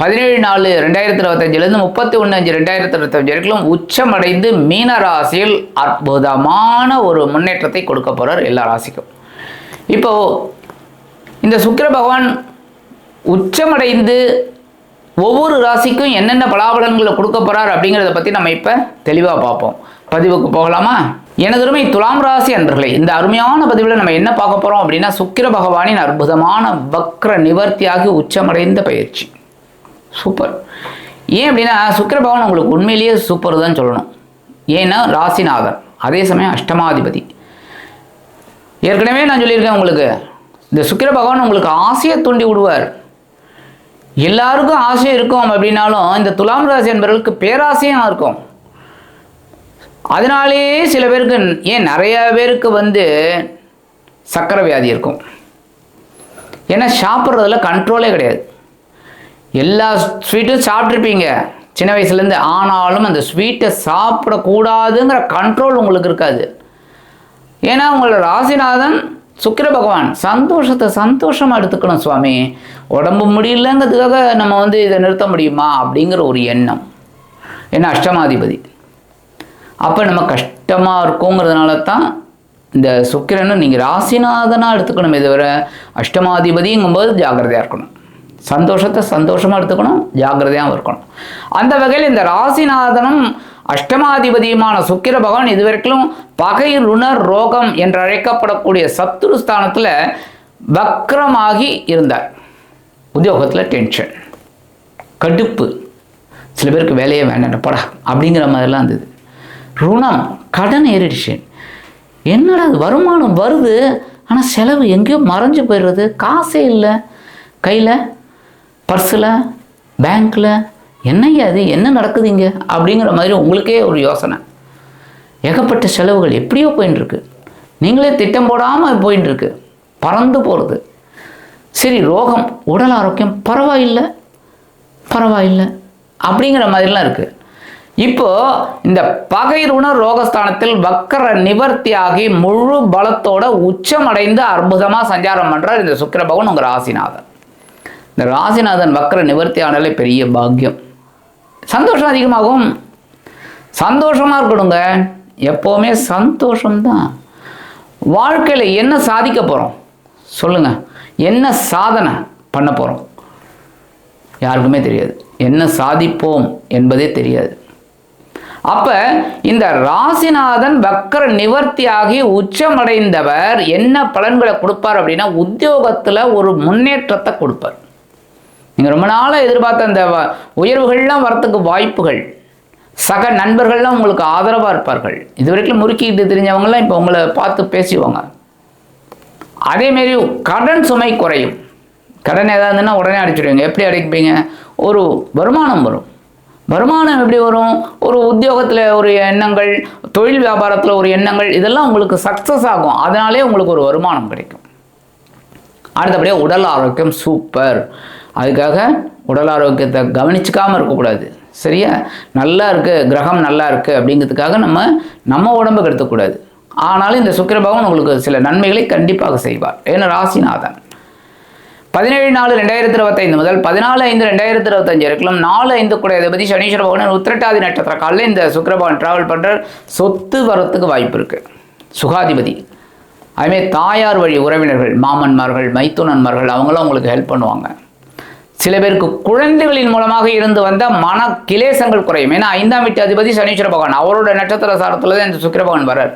பதினேழு நாலு ரெண்டாயிரத்தி இருபத்தஞ்சிலேருந்து முப்பத்தி ஒன்று அஞ்சு ரெண்டாயிரத்தி இருபத்தஞ்சு வரைக்கும் உச்சமடைந்து மீன ராசியில் அற்புதமான ஒரு முன்னேற்றத்தை கொடுக்க போகிறார் எல்லா ராசிக்கும். இப்போது இந்த சுக்கிர பகவான் உச்சமடைந்து ஒவ்வொரு ராசிக்கும் என்னென்ன பலாபலன்களை கொடுக்க போகிறார் அப்படிங்கிறத பற்றி நம்ம இப்போ தெளிவாக பார்ப்போம். பதிவுக்கு போகலாமா? எனதருமை துலாம் ராசி அன்பர்களே இந்த அருமையான பதிவில் நம்ம என்ன பார்க்க போகிறோம் அப்படின்னா சுக்கிர பகவானின் அற்புதமான வக்ர நிவர்த்தியாகி உச்சமடைந்த பயிற்சி. சூப்பர். ஏன் அப்படின்னா சுக்கிர பகவான் உங்களுக்கு உண்மையிலேயே சூப்பர் தான் சொல்லணும். ஏன்னா ராசிநாதன் அதே சமயம் அஷ்டமாதிபதி. ஏற்கனவே நான் சொல்லியிருக்கேன் உங்களுக்கு இந்த சுக்கிர பகவான் உங்களுக்கு ஆசையை தூண்டி விடுவார். எல்லாருக்கும் ஆசை இருக்கும் அப்படின்னாலும் இந்த துலாம் ராசி என்பவர்களுக்கு பேராசையும் இருக்கும். அதனாலேயே சில பேருக்கு ஏன் நிறைய பேருக்கு வந்து சக்கரை வியாதி இருக்கும். ஏன்னா சாப்பிட்றதுல கண்ட்ரோலே கிடையாது. எல்லா ஸ்வீட்டும் சாப்பிட்ருப்பீங்க சின்ன வயசுலேருந்து ஆனாலும் அந்த ஸ்வீட்டை சாப்பிடக்கூடாதுங்கிற கண்ட்ரோல் உங்களுக்கு இருக்காது. ஏன்னா உங்களோட ராசிநாதன் சுக்கிர பகவான் சந்தோஷத்தை சந்தோஷமாக எடுத்துக்கணும் சுவாமி. உடம்பு முடியலங்கிறதுக்காக நம்ம வந்து இதை நிறுத்த முடியுமா? அப்படிங்கிற ஒரு எண்ணம். ஏன்னா அஷ்டமாதிபதி. அப்போ நம்ம கஷ்டமாக இருக்குங்கிறதுனால தான் இந்த சுக்கிரனை நீங்கள் ராசிநாதனாக எடுத்துக்கணுமே தவிர அஷ்டமாதிபதிங்கும்போது ஜாக்கிரதையாக இருக்கணும். சந்தோஷத்தை சந்தோஷமாக எடுத்துக்கணும் ஜாக்கிரதையாகவும் இருக்கணும். அந்த வகையில் இந்த ராசிநாதனும் அஷ்டமாதிபதியுமான சுக்கிர பகவான் இதுவரைக்கும் பகை ருணர் ரோகம் என்று அழைக்கப்படக்கூடிய சத்துருஸ்தானத்தில் வக்ரமாகி இருந்தார். உத்தியோகத்தில் டென்ஷன் கடுப்பு. சில பேருக்கு வேலையே வேண்டாம் படா அப்படிங்கிற மாதிரிலாம் இருந்தது. ருணம் கடன் ஏறிடுச்சு. என்னடா வருமானம் வருது ஆனால் செலவு எங்கேயோ மறைஞ்சு போயிடுறது காசே இல்லை. கையில் பர்ஸில் பேங்க்கில் என்னய்யா அது என்ன நடக்குது இங்கே? அப்படிங்கிற மாதிரி உங்களுக்கே ஒரு யோசனை. ஏகப்பட்ட செலவுகள் எப்படியோ போயின்னு இருக்கு நீங்களே திட்டம் போடாமல் போயின்னு இருக்கு பறந்து போகிறது சரி ரோகம் உடல் ஆரோக்கியம் பரவாயில்லை. பரவாயில்லை. அப்படிங்கிற மாதிரிலாம் இருக்குது இப்போ இந்த பகைருண ரோகஸ்தானத்தில் வக்கர நிவர்த்தியாகி முழு பலத்தோட உச்சமடைந்து அற்புதமாக சஞ்சாரம் பண்ணுறார் இந்த சுக்கிர பகவான் உங்கள் ராசிநாதன். இந்த ராசிநாதன் வக்கர நிவர்த்தி ஆனாலே பெரிய பாக்கியம். சந்தோஷம் அதிகமாகும். சந்தோஷமாக இருக்கணுங்க. எப்போவுமே சந்தோஷம்தான். வாழ்க்கையில் என்ன சாதிக்க போகிறோம் சொல்லுங்கள் என்ன சாதனை பண்ண போகிறோம் யாருக்குமே தெரியாது. என்ன சாதிப்போம் என்பதே தெரியாது. அப்போ இந்த ராசிநாதன் வக்கர நிவர்த்தியாகி உச்சமடைந்தவர் என்ன பலன்களை கொடுப்பார் அப்படின்னா உத்தியோகத்தில் ஒரு முன்னேற்றத்தை கொடுப்பார். நீங்கள் ரொம்ப நாளாக எதிர்பார்த்த அந்த வ- உயர்வுகள்லாம் வரத்துக்கு வாய்ப்புகள். சக நண்பர்கள்லாம் உங்களுக்கு ஆதரவாக இருப்பார்கள். இது வரைக்கும் முறுக்கிட்டு தெரிஞ்சவங்கலாம் இப்போ உங்களை பார்த்து பேசுவாங்க அதேமாரி கடன் சுமை குறையும். கடன் ஏதாவதுன்னா உடனே அடைச்சிடுவீங்க. எப்படி அடைப்பீங்க? ஒரு வருமானம் வரும். வருமானம் எப்படி வரும்? ஒரு உத்தியோகத்தில் ஒரு எண்ணங்கள் தொழில் வியாபாரத்தில் ஒரு எண்ணங்கள் இதெல்லாம் உங்களுக்கு சக்ஸஸ் ஆகும். அதனாலே உங்களுக்கு ஒரு வருமானம் கிடைக்கும். அடுத்தபடியாக உடல் ஆரோக்கியம் சூப்பர் அதுக்காக உடல் ஆரோக்கியத்தை கவனிச்சிக்காமல் இருக்கக்கூடாது. சரியா? நல்லா இருக்குது கிரகம் நல்லா இருக்குது அப்படிங்கிறதுக்காக நம்ம நம்ம உடம்பு கெடுத்துக்கூடாது. ஆனாலும் இந்த சுக்கிரபவன் உங்களுக்கு சில நன்மைகளை கண்டிப்பாக செய்வார். ஏன்னா ராசிநாதன். பதினேழு நாலு ரெண்டாயிரத்தி இருபத்தைந்து முதல் பதினாலு ஐந்து ரெண்டாயிரத்தி இருபத்தஞ்சு இருக்கலாம் நாலு ஐந்து கூட அதிபதி சனீஸ்வர பகவான் உத்திரட்டாதி நட்சத்திர காலில் இந்த சுக்கிரபவன் ட்ராவல் டிராவல் பண்ணுற சொத்து வரத்துக்கு வாய்ப்பு இருக்குது சுகாதிபதி. அதுமாரி தாயார் வழி உறவினர்கள் மாமன்மார்கள் மைத்துனன்மார்கள் அவங்களாம் உங்களுக்கு ஹெல்ப் பண்ணுவாங்க. சில பேருக்கு குழந்தைகளின் மூலமாக இருந்து வந்த மன கிலேசங்கள் குறையும். ஏன்னா ஐந்தாம் வீட்டு அதிபதி சனீஸ்வர பகவான் அவரோட நட்சத்திர சாரத்தில் தான் இந்த சுக்கிர பகவான் வரார்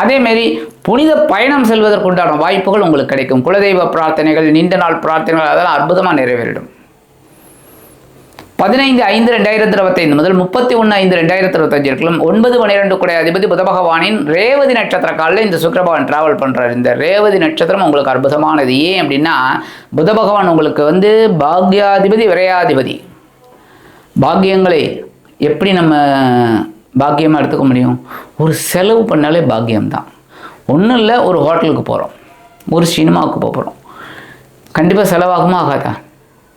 அதேமாரி புனித பயணம் செல்வதற்குண்டான வாய்ப்புகள் உங்களுக்கு கிடைக்கும். குலதெய்வ பிரார்த்தனைகள் நீண்ட நாள் பிரார்த்தனைகள் அதெல்லாம் அற்புதமாக நிறைவேறிடும். பதினைந்து ஐந்து ரெண்டாயிரத்தி இருபத்தைந்து முதல் முப்பத்தி ஒன்று ஐந்து ரெண்டாயிரத்தி இருபத்தஞ்சு இருக்கலாம் ஒன்பது பன்னிரெண்டு கூட அதிபதி புத பகவானின் ரேவதி நட்சத்திர காலில் இந்த சுக்கிர டிராவல் பண்ணுறாரு இந்த ரேவதி நட்சத்திரம் உங்களுக்கு அற்புதமானது. ஏன் அப்படின்னா புத பகவான் உங்களுக்கு வந்து பாக்யாதிபதி விரையாதிபதி. பாக்கியங்களை எப்படி நம்ம பாக்கியமாக எடுத்துக்க முடியும்? ஒரு செலவு பண்ணாலே பாக்கியம்தான். ஒன்றும் இல்லை ஒரு ஹோட்டலுக்கு போகிறோம் ஒரு சினிமாவுக்கு போக போகிறோம் கண்டிப்பாக செலவாகுமா? ஆகாதா?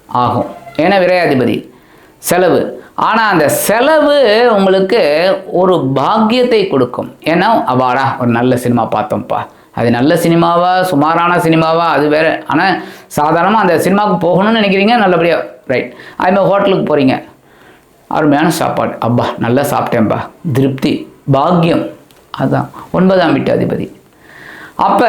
ஆகும். ஏன்னா விரையாதிபதி. செலவு. ஆனால் அந்த செலவு உங்களுக்கு ஒரு பாக்கியத்தை கொடுக்கும். ஏன்னா அவாடா ஒரு நல்ல சினிமா பார்த்தோம்ப்பா. அது நல்ல சினிமாவா சுமாரான சினிமாவா அது வேற. ஆனால் சாதாரணமாக அந்த சினிமாவுக்கு போகணும்னு நினைக்கிறீங்க நல்லபடியாக ரைட் அதுமாதிரி ஹோட்டலுக்கு போகிறீங்க அருமையான சாப்பாடு. அப்பா நல்லா சாப்பிட்டேன்ப்பா திருப்தி பாக்கியம். அதுதான் ஒன்பதாம் வீட்டு அதிபதி. அப்ப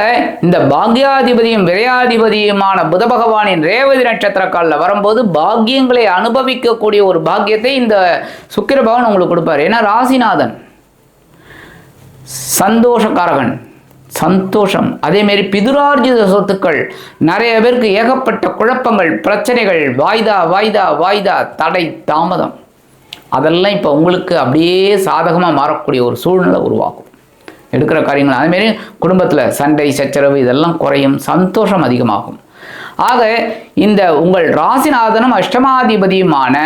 இந்த பாக்யாதிபதியும் விரையாதிபதியுமான புத பகவானின் ரேவதி நட்சத்திர காலில் வரும்போது பாக்கியங்களை அனுபவிக்கக்கூடிய ஒரு பாக்கியத்தை இந்த சுக்கிர பகவான் உங்களுக்கு கொடுப்பார். ஏன்னா ராசிநாதன் சந்தோஷக்காரகன் சந்தோஷம். அதேமாரி பிதுரார்ஜித சொத்துக்கள் நிறைய பேருக்கு ஏகப்பட்ட குழப்பங்கள் பிரச்சனைகள் வாய்தா வாய்தா வாய்தா தடை தாமதம். அதெல்லாம் இப்போ உங்களுக்கு அப்படியே சாதகமாக மாறக்கூடிய ஒரு சூழ்நிலை உருவாகும் எடுக்கிற காரியங்கள். அதேமாரி குடும்பத்தில் சண்டை சச்சரவு இதெல்லாம் குறையும் சந்தோஷம் அதிகமாகும். ஆக இந்த உங்கள் ராசிநாதனும் அஷ்டமாதிபதியுமான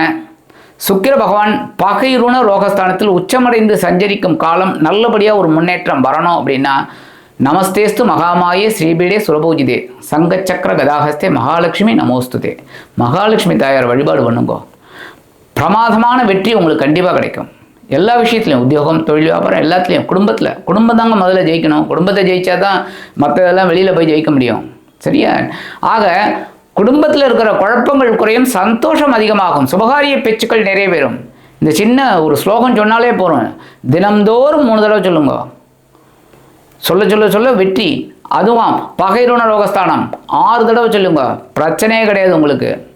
சுக்கிர பகவான் பகைருண ரோகஸ்தானத்தில் உச்சமடைந்து சஞ்சரிக்கும் காலம் நல்லபடியாக ஒரு முன்னேற்றம் வரணும் அப்படின்னா நமஸ்தேஸ்து மகாமாயே ஸ்ரீபீடே சுரபூஜிதே. சங்கச்சக்கர கதாகஸ்தே மகாலட்சுமி நமோஸ்துதே. மகாலட்சுமி தாயார் வழிபாடு பண்ணுங்கோ. பிரமாதமான வெற்றி உங்களுக்கு கண்டிப்பாக கிடைக்கும். எல்லா விஷயத்துலையும் உத்தியோகம் தொழில் வியாபாரம் எல்லாத்துலேயும் குடும்பத்தில் குடும்பம் தாங்க முதல்ல ஜெயிக்கணும். குடும்பத்தை ஜெயிச்சா தான் மற்றதெல்லாம் வெளியில் போய் ஜெயிக்க முடியும். சரியா? ஆக குடும்பத்தில் இருக்கிற குழப்பங்கள் குறையும் சந்தோஷம் அதிகமாகும். சுபகாரிய பேச்சுக்கள் நிறைவேறும் இந்த சின்ன ஒரு ஸ்லோகம் சொன்னாலே போதும் தினம்தோறும் மூணு தடவை சொல்லுங்க. சொல்ல சொல்ல சொல்ல வெற்றி. அதுவும் பகைருண ரோகஸ்தானம். ஆறு தடவை சொல்லுங்க. பிரச்சனையே கிடையாது உங்களுக்கு.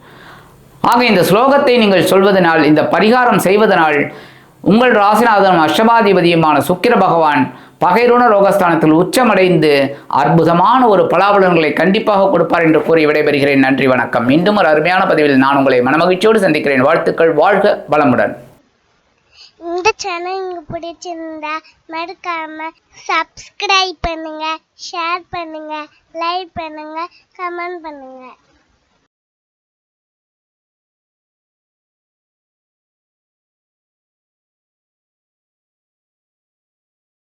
ஆக இந்த ஸ்லோகத்தை நீங்கள் சொல்வதனால் இந்த பரிகாரம் செய்வதனால் உங்கள் ராசிநாதனும் அஷ்டபாதிபதியுமான சுக்கிர பகவான் பகைருண ரோகஸ்தானத்தில் உச்சமடைந்து அற்புதமான ஒரு பலாபலன்களை கண்டிப்பாக கொடுப்பார் என்று கூறி விடைபெறுகிறேன். நன்றி வணக்கம். மீண்டும் ஒரு அருமையான பதிவில் நான் உங்களை மனமகிழ்ச்சியோடு சந்திக்கிறேன். வாழ்த்துக்கள். வாழ்க வளமுடன். இந்த சேனல் உங்களுக்கு பிடிச்சிருந்தா மறக்காம சப்ஸ்கிரைப் பண்ணுங்க ஷேர் பண்ணுங்க லைக் பண்ணுங்க கமெண்ட் பண்ணுங்க.